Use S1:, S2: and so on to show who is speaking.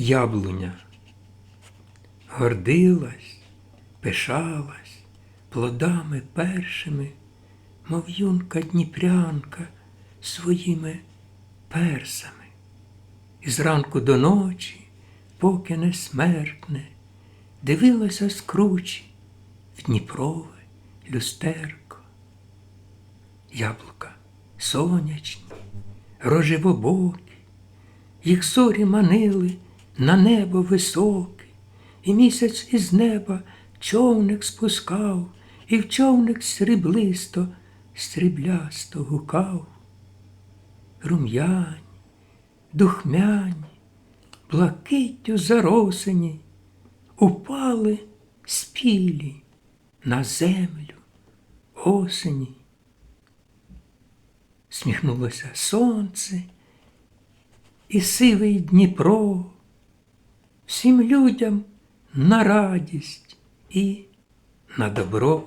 S1: яблуня. Гордилась, пишалась плодами першими, мов юнка дніпрянка своїми персами. І зранку до ночі, поки не смертне, дивилася з кручі в Дніпрове люстерко. Яблука сонячні, рожевобокі, їх зорі манили на небо високе, і місяць із неба човник спускав, і в човник сріблисто, сріблясто гукав. Рум'яні, духмяні, блакиттю заросені, упали спілі на землю осені. Сміхнулося сонце і сивий Дніпро, всім людям на радість і на добро.